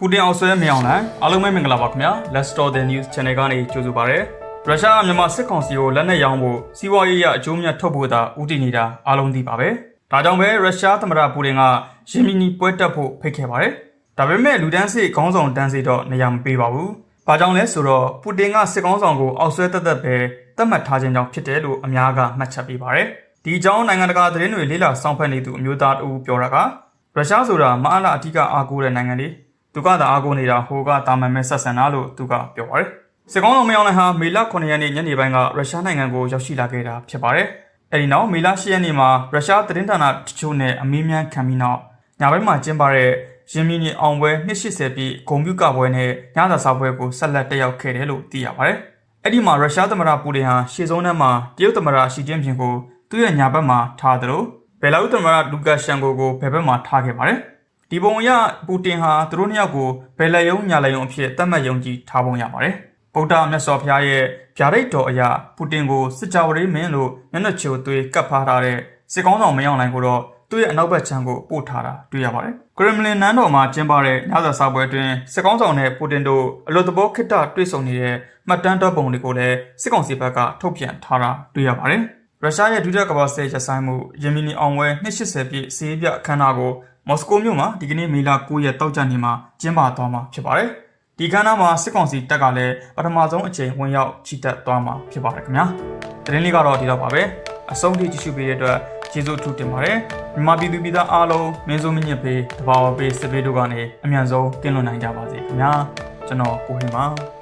ပူတင်အောင်ဆွဲမအောင်လိုင်းအားလုံးပဲမင်္ဂလာပါခင်ဗျာ Let's Start the News Channel ကနေကြိုဆိုပါရစေရုရှားကမြန်မာစစ်ကောင်စီကိုလက်နက်ရောင်းဖို့စီးပွားရေးရအကျိုးမြတ်ထုတ်ဖို့သာဦးတည်နေတာအားလုံးသိပါပဲဒါကြောင့်ပဲရုရှားသမ္မတပူတင်ကရင်းမီနီပွဲတက်ဖို့ဖိတ်ခဲ့ပါတယ်ဒါပေမဲ့လူဒန်းစစ်ခေါင်းဆောင်တန်းစစ်တော့နေရာမပေးပါဘူးဘာကြောင့်လဲဆိုတော့ပူတင်ကစစ်ကောင်းဆောင်ကိုအောက်ဆွဲတက်တက်ပဲသတ်မှတ်ထားခြင်းကြောင့်ဖြစ်တယ်လို့အများကမှတ်ချက်ပေးပါတယ်ဒီအကြောင်းနိုင်ငံတကာသတင်းတွေလေးလာစောင့်ဖက်နေသူအမျိုးသားတဦးပြောတာကရုရှားဆိုတာမအားလာအထူးအားကိုးတဲ့နိုင်ငံလေး သူကသာအားကိုးနေတာဟိုကတာမန်မဲ့ဆက်ဆံတာလို့သူကပြောပါတယ်။စစ်ကောင်းတော်မယောင်လည်းဟာမေလ9ရက်နေ့ညနေပိုင်းကရုရှားနိုင်ငံကိုရောက်ရှိလာခဲ့တာဖြစ်ပါတယ်။အဲဒီနောက်မေလ10ရက်နေ့မှာရုရှားသတင်းဌာနတချို့နဲ့အမီးမြန်းခံပြီးနောက်ညပိုင်းမှာကျင်းပတဲ့ရင်းမြင့်ကြီးအောင်ပွဲ280ပြည့်ဂုံပြူကပွဲနဲ့ညသာစာပွဲကိုဆက်လက်တက်ရောက်ခဲ့တယ်လို့သိရပါတယ်။အဲ့ဒီမှာရုရှားသမ္မတပူတင်ဟာရှေ့ဆုံးထဲမှာတရုတ်သမ္မတရှီကျင်းဖျင်ကိုသူ့ရဲ့ညာဘက်မှာထားတယ်လို့ဘယ်လာရုသမ္မတလူကာရှန်ကိုကိုဘယ်ဘက်မှာထားခဲ့ပါတယ်။ ဒီပုံအရပူတင်ဟာသူတို့နှစ်ယောက်ကိုဘယ်လက်ယုံညာလက်ယုံအဖြစ်သတ်မှတ်ယုံကြည်ထားပုံရပါတယ်။ဗုဒ္ဓမြတ်စွာဘုရားရဲ့ဗျာဒိတ်တော်အရပူတင်ကိုစစ်ကြောဝရိမင်းလို့ညနေချိုသွေးကပ်ဖားထားတဲ့စစ်ကောင်းဆောင်မယောင်နိုင်ကိုတော့သူ့ရဲ့အနောက်ဘက်ခြမ်းကိုပို့ထားတာတွေ့ရပါတယ်။ကရမလင်နန်းတော်မှာကျင်းပတဲ့ညစာစာပွဲအတွင်းစစ်ကောင်းဆောင်နဲ့ပူတင်တို့အလို့တဘောခိတ္တတွေ့ဆုံနေတဲ့မှတ်တမ်းတော့ပုံတွေကိုလည်းစစ်ကောင်စီဘက်ကထုတ်ပြန်ထားတာတွေ့ရပါတယ်။ရုရှားရဲ့ဒုတိယကမ္ဘာစစ်ရဆိုင်မှုယမီနီအောင်ဝဲ280ပြည့်စီးပြအခမ်းအနားကို မော်စကိုမြို့မှာဒီကနေ့မေလ9ရက်တောက်ကြနေ့မှာကျင်းပသွားမှာဖြစ်ပါတယ်။ဒီခမ်းနားမှာစစ်ကောင်စီတပ်ကလည်းပထမဆုံးအကြိမ်ဝင်ရောက်ချီတက်သွားမှာဖြစ်ပါတယ်ခင်ဗျာ။သတင်းလေးကတော့ဒီတော့ပါပဲ။အဆုံးထိကြည့်ရှုပေးတဲ့အတွက်ကျေးဇူးအထူးတင်ပါတယ်။မြန်မာပြည်သူပြည်သားအားလုံးမင်းစိုးမညစ်ပေးတဘာဝပေးစစ်ပေးတို့ကနေအမြန်ဆုံးကင်းလွတ်နိုင်ကြပါစေခင်ဗျာ။ကျွန်တော်ကိုဟင်ပါ။